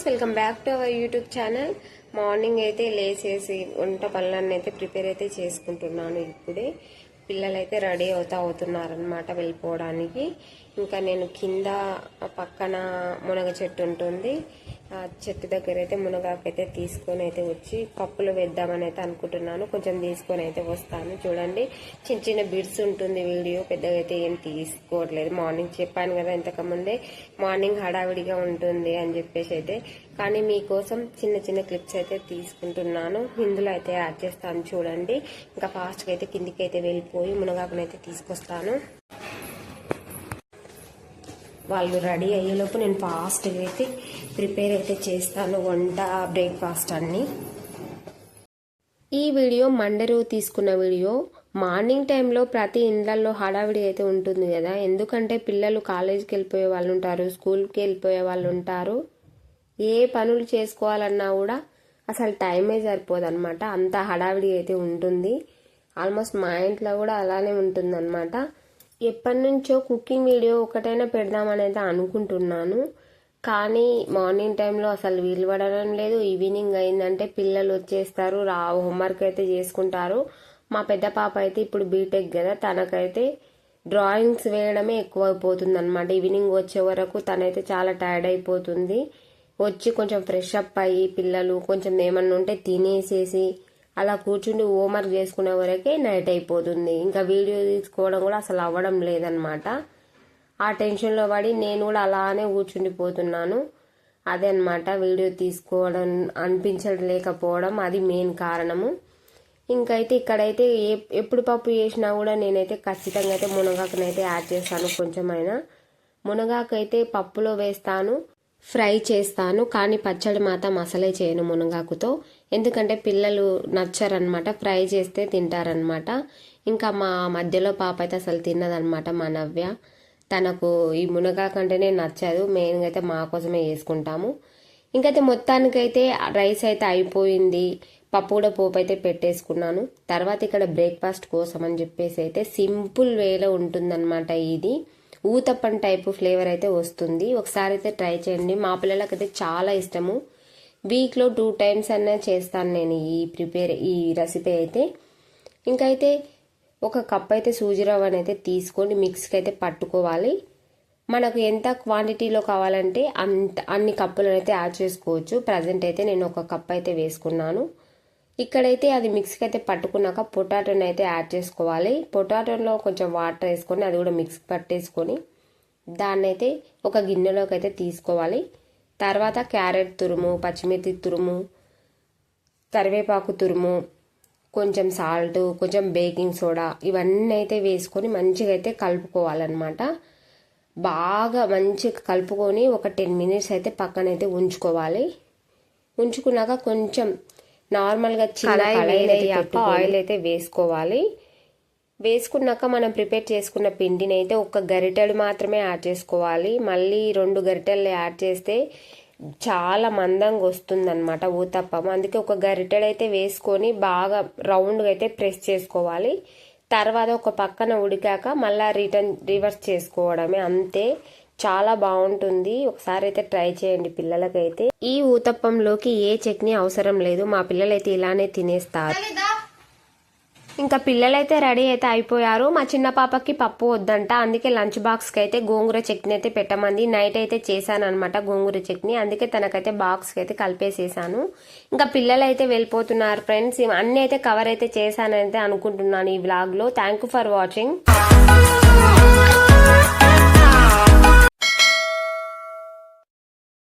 Friends welcome back to our YouTube channel. Morning అయితే లేచేసి వంట పనులన్నీ అయితే ప్రిపేర్ అయితే చేసుకుంటున్నాను ఇప్పుడే. పిల్లలైతే రెడీ అవుతా అవుతున్నారనమాట వెళ్ళిపోవడానికి. ఇంకా నేను కింద పక్కన మునగ చెట్టు ఉంటుంది. ఆ చెట్టు దగ్గర అయితే మునగాకు అయితే తీసుకొని అయితే వచ్చి పప్పులు వేద్దామని అయితే అనుకుంటున్నాను. కొంచెం తీసుకొని అయితే వస్తాను. చూడండి చిన్న చిన్న బిడ్స్ ఉంటుంది వీడియో పెద్దగా అయితే ఏం తీసుకోవట్లేదు. మార్నింగ్ చెప్పాను కదా ఇంతకుముందే మార్నింగ్ హడావిడిగా ఉంటుంది అని చెప్పేసి అయితే. కానీ మీకోసం చిన్న చిన్న క్లిప్స్ అయితే తీసుకుంటున్నాను. ఇందులో అయితే యాడ్ చేస్తాను చూడండి. ఇంకా ఫాస్ట్గా అయితే కిందికి అయితే వెళ్ళిపోయి మునగాకునైతే తీసుకొస్తాను. వాళ్ళు రెడీ అయ్యేలోపు నేను ఫాస్ట్గా అయితే ప్రిపేర్ అయితే చేస్తాను వంట బ్రేక్ఫాస్ట్ అన్ని. ఈ వీడియో మండే రోజు తీసుకున్న వీడియో. మార్నింగ్ టైంలో ప్రతి ఇండ్లలో హడావిడి అయితే ఉంటుంది కదా. ఎందుకంటే పిల్లలు కాలేజీకి వెళ్ళిపోయే వాళ్ళు ఉంటారు స్కూల్కి వెళ్ళిపోయే వాళ్ళు ఉంటారు. ఏ పనులు చేసుకోవాలన్నా కూడా అసలు టైమే సరిపోదు అనమాట అంత హడావిడి అయితే ఉంటుంది. ఆల్మోస్ట్ మా ఇంట్లో కూడా అలానే ఉంటుందన్నమాట. ఎప్పటి నుంచో కుకింగ్ వీడియో ఒకటైనా పెడదామనేది అనుకుంటున్నాను. కానీ మార్నింగ్ టైంలో అసలు వీలు పడడం లేదు. ఈవినింగ్ అయిందంటే పిల్లలు వచ్చేస్తారు రా హోంవర్క్ అయితే చేసుకుంటారు. మా పెద్ద పాప అయితే ఇప్పుడు బీటెక్ కదా తనకైతే డ్రాయింగ్స్ వేయడమే ఎక్కువ అయిపోతుంది అనమాట ఈవినింగ్ వచ్చే వరకు తనైతే చాలా టైర్డ్ అయిపోతుంది. వచ్చి కొంచెం ఫ్రెష్ అప్ అయ్యి పిల్లలు కొంచెం ఏమన్నా ఉంటే తినేసేసి అలా కూర్చుని హోంవర్క్ చేసుకునే వరకే నైట్ అయిపోతుంది. ఇంకా వీడియో తీసుకోవడం కూడా అసలు అవ్వడం లేదనమాట ఆ టెన్షన్లో పడి నేను కూడా అలానే కూర్చుండిపోతున్నాను. అదే అనమాట వీడియో తీసుకోవడం అనిపించలేకపోవడం అది మెయిన్ కారణము. ఇంకైతే ఇక్కడైతే ఏ ఎప్పుడు పప్పు చేసినా కూడా నేనైతే ఖచ్చితంగా అయితే మునగాకునైతే యాడ్ చేస్తాను కొంచెమైనా. మునగాకు అయితే పప్పులో వేస్తాను ఫ్రై చేస్తాను కానీ పచ్చడి మాత్రం అసలే చేయను మునగాకుతో. ఎందుకంటే పిల్లలు నచ్చరనమాట ఫ్రై చేస్తే తింటారనమాట. ఇంకా మా మధ్యలో పాప అయితే అసలు తిన్నదనమాట మా నవ్య. తనకు ఈ మునగాకు అంటేనే నచ్చదు మెయిన్గా అయితే మా కోసమే చేసుకుంటాము. ఇంకైతే మొత్తానికైతే రైస్ అయితే అయిపోయింది పప్పు కూడా పోపు అయితే పెట్టేసుకున్నాను. తర్వాత ఇక్కడ బ్రేక్ఫాస్ట్ కోసం అని చెప్పేసి అయితే సింపుల్ వేలో ఉంటుందన్నమాట ఇది. ఊతప్పం టైపు ఫ్లేవర్ అయితే వస్తుంది. ఒకసారి అయితే ట్రై చేయండి. మా పిల్లలకైతే చాలా ఇష్టము. వీక్లో టూ టైమ్స్ అన్నా చేస్తాను నేను ఈ ప్రిపేర్ ఈ రెసిపీ అయితే. ఇంకైతే ఒక కప్ అయితే సూజీ రవ్వని అయితే తీసుకొని మిక్స్కి అయితే పట్టుకోవాలి. మనకు ఎంత క్వాంటిటీలో కావాలంటే అంత అన్ని కప్పులను అయితే యాడ్ చేసుకోవచ్చు. ప్రజెంట్ అయితే నేను ఒక కప్ అయితే వేసుకున్నాను. ఇక్కడైతే అది మిక్స్కి అయితే పట్టుకున్నాక పొటాటోని అయితే యాడ్ చేసుకోవాలి. పొటాటోలో కొంచెం వాటర్ వేసుకొని అది కూడా మిక్స్ పట్టేసుకొని దాన్ని అయితే ఒక గిన్నెలోకి అయితే తీసుకోవాలి. తర్వాత క్యారెట్ తురుము పచ్చిమిర్చి తురుము కరివేపాకు తురుము కొంచెం సాల్ట్ కొంచెం బేకింగ్ సోడా ఇవన్నీ అయితే వేసుకొని మంచిగా అయితే కలుపుకోవాలన్నమాట. బాగా మంచిగా కలుపుకొని ఒక టెన్ మినిట్స్ అయితే పక్కనైతే ఉంచుకోవాలి. ఉంచుకున్నాక కొంచెం నార్మల్గా చిన్న ఆయిల్ అయితే వేసుకోవాలి. వేసుకున్నాక మనం ప్రిపేర్ చేసుకున్న పిండిని అయితే ఒక గరిటెడు మాత్రమే యాడ్ చేసుకోవాలి. మళ్ళీ రెండు గరిటెలు యాడ్ చేస్తే చాలా మందంగా వస్తుందన్నమాట ఊతప్పం. అందుకే ఒక గరిటెడు అయితే వేసుకొని బాగా రౌండ్గా అయితే ప్రెస్ చేసుకోవాలి. తర్వాత ఒక పక్కన ఉడికాక మళ్ళీ రిటర్న్ రివర్స్ చేసుకోవడమే. అంతే. చాలా బాగుంటుంది. ఒకసారి అయితే ట్రై చేయండి పిల్లలకైతే. ఈ ఊతప్పంలోకి ఏ చట్నీ అవసరం లేదు. మా పిల్లలైతే ఇలానే తినేస్తారు. ఇంకా పిల్లలైతే రెడీ అయితే అయిపోయారు. మా చిన్న పాపకి పప్పు వద్దంట. అందుకే లంచ్ బాక్స్కి అయితే గోంగూర చట్నీ అయితే పెట్టమంది. నైట్ అయితే చేశాను అనమాట గోంగూర చట్నీ. అందుకే తనకైతే బాక్స్కి అయితే కలిపేసేసాను. ఇంకా పిల్లలు అయితే వెళ్ళిపోతున్నారు ఫ్రెండ్స్. అన్నీ అయితే కవర్ అయితే చేశానైతే అనుకుంటున్నాను ఈ వ్లాగ్లో. Thank you for watching